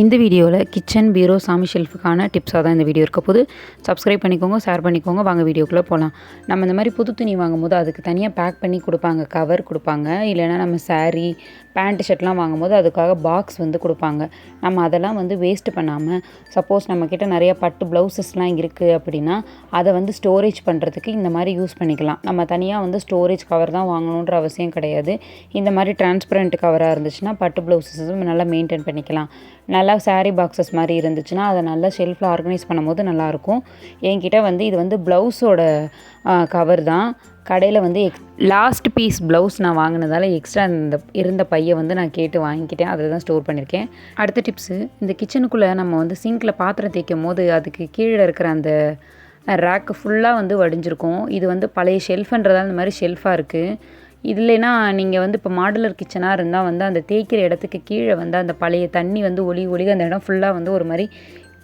இந்த வீடியோவில் கிச்சன் பீரோ சாமி ஷெல்ஃபுக்கான டிப்ஸாக தான் இந்த வீடியோ இருக்க போது சப்ஸ்கிரைப் பண்ணிக்கோங்க ஷேர் பண்ணிக்கோங்க வாங்க வீடியோக்குள்ளே போகலாம் நம்ம இந்த மாதிரி புது துணி வாங்கும்போது அதுக்கு தனியாக பேக் பண்ணி கொடுப்பாங்க கவர் கொடுப்பாங்க. இல்லைனா நம்ம சாரீ பேண்ட் ஷர்ட்லாம் வாங்கும்போது அதுக்காக பாக்ஸ் வந்து கொடுப்பாங்க. நம்ம அதெல்லாம் வந்து வேஸ்ட் பண்ணாமல் சப்போஸ் நம்மக்கிட்ட நிறைய பட்டு ப்ளவுசஸ்லாம் இருக்குது அப்படின்னா அதை வந்து ஸ்டோரேஜ் பண்ணுறதுக்கு இந்த மாதிரி யூஸ் பண்ணிக்கலாம். நம்ம தனியாக வந்து ஸ்டோரேஜ் கவர் தான் வாங்கணுன்ற அவசியம் கிடையாது. இந்த மாதிரி டிரான்ஸ்பரண்ட் கவராக இருந்துச்சுன்னா பட்டு ப்ளவுசஸும் நல்லா மெயின்டைன் பண்ணிக்கலாம். நல்லா saree பாக்ஸஸ் மாதிரி இருந்துச்சுன்னா அதை நல்லா ஷெல்ஃபில் ஆர்கனைஸ் பண்ணும்போது நல்லாயிருக்கும். என்கிட்ட வந்து இது வந்து ப்ளவுஸோட கவர் தான். கடையில் வந்து எக்ஸ் லாஸ்ட் பீஸ் ப்ளவுஸ் நான் வாங்கினதால எக்ஸ்ட்ரா இந்த இருந்த பையை வந்து நான் கேட்டு வாங்கிக்கிட்டேன். அதில் தான் ஸ்டோர் பண்ணியிருக்கேன். அடுத்த டிப்ஸு இந்த கிச்சனுக்குள்ளே நம்ம வந்து சிங்கில் பாத்திரம் தேய்க்கும் போது அதுக்கு கீழே இருக்கிற அந்த ரேக்கு ஃபுல்லாக வந்து வடிஞ்சிருக்கும். இது வந்து பழைய ஷெல்ஃப்ன்றதால இந்த மாதிரி ஷெல்ஃபாக இருக்குது இல்லைன்னா நீங்கள் வந்து இப்போ மாடுலர் கிச்சனாக இருந்தால் வந்து அந்த தேய்க்கிற இடத்துக்கு கீழே வந்து அந்த பழைய தண்ணி வந்து ஒளி ஒளி அந்த இடம் ஃபுல்லாக வந்து ஒரு மாதிரி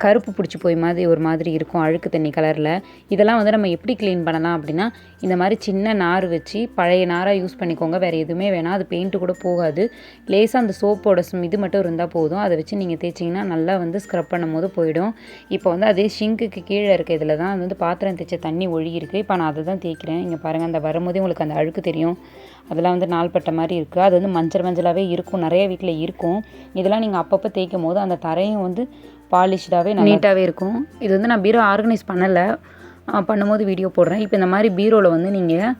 கருப்பு பிடிச்சி போய் மாதிரி ஒரு மாதிரி இருக்கும் அழுக்கு தண்ணி கலரில் இதெல்லாம் வந்து நம்ம எப்படி க்ளீன் பண்ணலாம் அப்படின்னா இந்த மாதிரி சின்ன நார் வச்சு பழைய நாராக யூஸ் பண்ணிக்கோங்க. வேறு எதுவுமே வேணாம் அது பெயிண்ட்டு கூட போகாது. லேசாக அந்த சோப்போட இது மட்டும் இருந்தால் போதும். அதை வச்சு நீங்கள் தேய்ச்சிங்கன்னா நல்லா வந்து ஸ்க்ரப் பண்ணும் போது போயிடும். இப்போ வந்து அதே ஷிங்க்குக்கு கீழே இருக்க இதில் தான் அது வந்து பாத்திரம் தேய்ச்ச தண்ணி ஒழுகிருக்கு இப்போ நான் அதை தான் தேய்க்கிறேன். இங்கே பாருங்கள் அந்த வரும்போதே உங்களுக்கு அந்த அழுக்கு தெரியும். அதெல்லாம் வந்து நாள்பட்ட மாதிரி இருக்குது அது வந்து மஞ்சள் மஞ்சளாகவே இருக்கும். நிறைய வீட்டில் இருக்கும். இதெல்லாம் நீங்கள் அப்பப்போ தேய்க்கும் போது அந்த தரையும் வந்து பாலிஷ்டாகவே நீட்டாகவே இருக்கும். இது வந்து நான் பீரோ ஆர்கனைஸ் பண்ணலை. பண்ணும்போது வீடியோ போடுறேன். இப்போ இந்த மாதிரி பீரோவில் வந்து நீங்கள்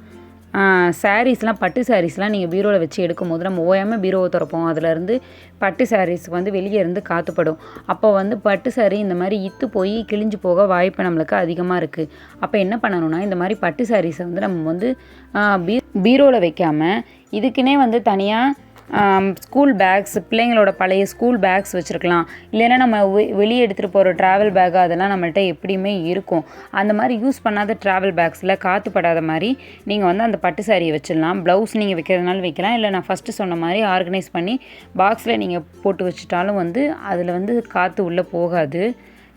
சாரீஸ்லாம் பட்டு சாரீஸ்லாம் நீங்கள் பீரோவில் வச்சு எடுக்கும் போது நம்ம ஓயாமல் பீரோவை திறப்போம். அதிலேருந்து பட்டு சாரீஸ்க்கு வந்து வெளியே இருந்து காத்துப்படும். அப்போ வந்து பட்டு சாரீ இந்த மாதிரி இத்து போய் கிழிஞ்சு போக வாய்ப்பு நம்மளுக்கு அதிகமாக இருக்குது அப்போ என்ன பண்ணணும்னா இந்த மாதிரி பட்டு சாரீஸை வந்து நம்ம வந்து பீ பீரோவில் வைக்காமல் இதுக்குன்னே வந்து தனியாக ஸ்கூல் பேக்ஸ் பிள்ளைங்களோட பழைய ஸ்கூல் பேக்ஸ் வச்சுருக்கலாம். இல்லைன்னா நம்ம வெ வெளியே எடுத்துகிட்டு போகிற ட்ராவல் பேக் அதெல்லாம் நம்மள்ட்ட எப்படியுமே இருக்கும். அந்த மாதிரி யூஸ் பண்ணாத ட்ராவல் பேக்ஸில் காற்று படாத மாதிரி நீங்கள் வந்து அந்த பட்டு சாரியை வச்சிடலாம். ப்ளவுஸ் நீங்கள் வைக்கிறதுனால வைக்கலாம். இல்லை நான் ஃபஸ்ட்டு சொன்ன மாதிரி ஆர்கனைஸ் பண்ணி பாக்ஸில் நீங்கள் போட்டு வச்சுட்டாலும் வந்து அதில் வந்து காற்று உள்ளே போகாது.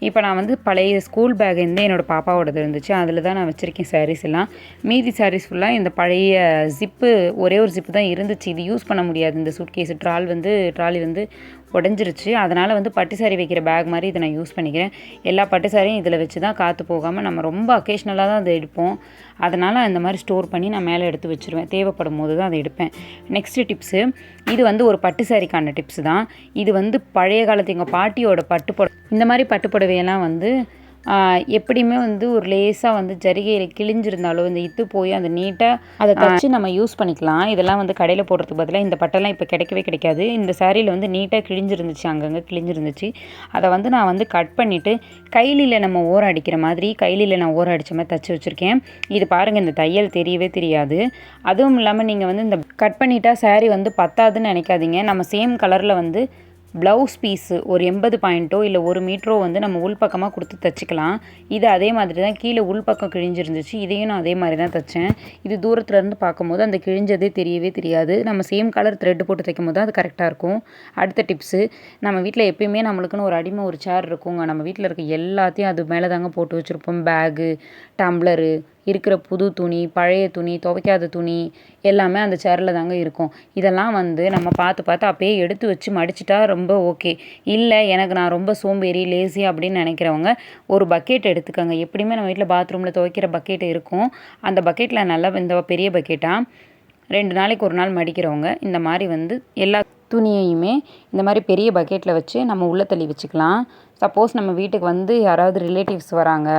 இப்போ நான் வந்து பழைய ஸ்கூல் பேக் இருந்து என்னோடய பாப்பாவோடது இருந்துச்சு. அதில் தான் நான் வச்சுருக்கேன் சாரீஸ் எல்லாம். மீதி சாரீஸ் ஃபுல்லாக இந்த பழைய ஜிப்பு ஒரே ஒரு ஜிப்பு தான் இருந்துச்சு. இது யூஸ் பண்ண முடியாது. இந்த சூட்கேஸ் ட்ரால் வந்து ட்ராலி வந்து உடஞ்சிருச்சு. அதனால் வந்து பட்டு சாரி வைக்கிற பேக் மாதிரி இதை நான் யூஸ் பண்ணிக்கிறேன். எல்லா பட்டு சாரியும் இதில் வச்சு தான் காற்று போகாமல் நம்ம ரொம்ப அக்கேஷ்னலாக தான் அதை எடுப்போம். அதனால் அந்த மாதிரி ஸ்டோர் பண்ணி நான் மேலே எடுத்து வச்சுருவேன். தேவைப்படும் போது தான் அதை எடுப்பேன். நெக்ஸ்ட்டு டிப்ஸு இது வந்து ஒரு பட்டு சாரிக்கான டிப்ஸ் தான். இது வந்து பழைய காலத்து எங்கள் பாட்டியோட பட்டு புட இந்த மாதிரி பட்டு புடவையெல்லாம் வந்து எப்படியுமே வந்து ஒரு லேசாக வந்து ஜரிகையில் கிழிஞ்சிருந்தாலோ இந்த இத்து போய் அந்த நீட்டாக அதை தச்சு நம்ம யூஸ் பண்ணிக்கலாம். இதெல்லாம் வந்து கடையில் போடுறதுக்கு பதிலாக இந்த பட்டெல்லாம் இப்போ கிடைக்கவே கிடைக்காது. இந்த சாரியில் வந்து நீட்டாக கிழிஞ்சிருந்துச்சு அங்கங்கே கிழிஞ்சிருந்துச்சு. அதை வந்து நான் வந்து கட் பண்ணிவிட்டு கைலியில் நம்ம ஓரம் அடிக்கிற மாதிரி கைலியில் நான் ஓரம் அடித்த மாதிரி தச்சு வச்சுருக்கேன். இது பாருங்கள் இந்த தையல் தெரியவே தெரியாது. அதுவும் இல்லாமல் நீங்கள் வந்து இந்த கட் பண்ணிட்டா சாரீ வந்து பத்தாதுன்னு நினைக்காதீங்க. நம்ம சேம் கலரில் வந்து ப்ளவுஸ் பீஸு ஒரு எண்பது பாயிண்ட்டோ இல்லை ஒரு மீட்டரோ வந்து நம்ம உள்பக்கமாக கொடுத்து தைச்சிக்கலாம். இது அதே மாதிரி தான் கீழே உள்பக்கம் கிழிஞ்சிருந்துச்சு. இதையும் நான் அதே மாதிரி தான் தைச்சேன். இது தூரத்துலேருந்து பார்க்கும்போது அந்த கிழிஞ்சதே தெரியவே தெரியாது. நம்ம சேம் கலர் த்ரெட்டு போட்டு தைக்கும் போது அது கரெக்டாக இருக்கும். அடுத்த டிப்ஸு நம்ம வீட்டில் எப்பயுமே நம்மளுக்குன்னு ஒரு அடிமை ஒரு சேர் இருக்குங்க. நம்ம வீட்டில் இருக்க எல்லாத்தையும் அது மேலே தாங்க போட்டு வச்சுருப்போம். பேகு டம்ளரு இருக்கிற புது துணி பழைய துணி துவைக்காத துணி எல்லாமே அந்த சேரில் தாங்க இருக்கும். இதெல்லாம் வந்து நம்ம பார்த்து பார்த்து அப்பயே எடுத்து வச்சு மடிச்சிட்டா ரொம்ப ஓகே இல்லை எனக்கு நான் ரொம்ப சோம்பேறி லேசி அப்படின்னு நினைக்கிறவங்க ஒரு பக்கெட் எடுத்துக்கோங்க. எப்படியுமே நம்ம வீட்டில் பாத்ரூமில் துவைக்கிற பக்கெட் இருக்கும். அந்த பக்கெட்டில் நல்லா இந்த பெரிய பக்கெட்டாக ரெண்டு நாளைக்கு ஒரு நாள் மடிக்கிறவங்க இந்த மாதிரி வந்து எல்லா துணியையுமே இந்த மாதிரி பெரிய பக்கெட்டில் வச்சு நம்ம உள்ளே தள்ளி வச்சுக்கலாம். சப்போஸ் நம்ம வீட்டுக்கு வந்து யாராவது ரிலேட்டிவ்ஸ் வராங்க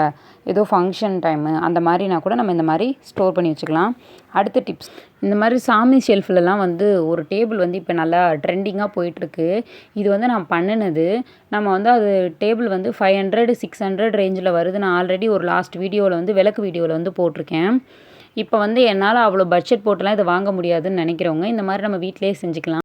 ஏதோ ஃபங்க்ஷன் டைமு அந்த மாதிரினா கூட நம்ம இந்த மாதிரி ஸ்டோர் பண்ணி வச்சுக்கலாம். அடுத்த டிப்ஸ் இந்த மாதிரி சாமி ஷெல்ஃப்லலாம் வந்து ஒரு டேபிள் வந்து இப்போ நல்லா ட்ரெண்டிங்காக போயிட்டுருக்கு. இது வந்து நான் பண்ணினது. நம்ம வந்து அது டேபிள் வந்து ஃபைவ் ஹண்ட்ரட் சிக்ஸ் ஹண்ட்ரட் ரேஞ்சில் வருது. நான் ஆல்ரெடி ஒரு லாஸ்ட் வீடியோவில் வந்து விளக்கு வீடியோவில் வந்து போட்டிருக்கேன். இப்போ வந்து என்னால் அவ்வளோ பட்ஜெட் போட்டுலாம் இதை வாங்க முடியாதுன்னு நினைக்கிறவங்க இந்த மாதிரி நம்ம வீட்டிலேயே செஞ்சுக்கலாம்.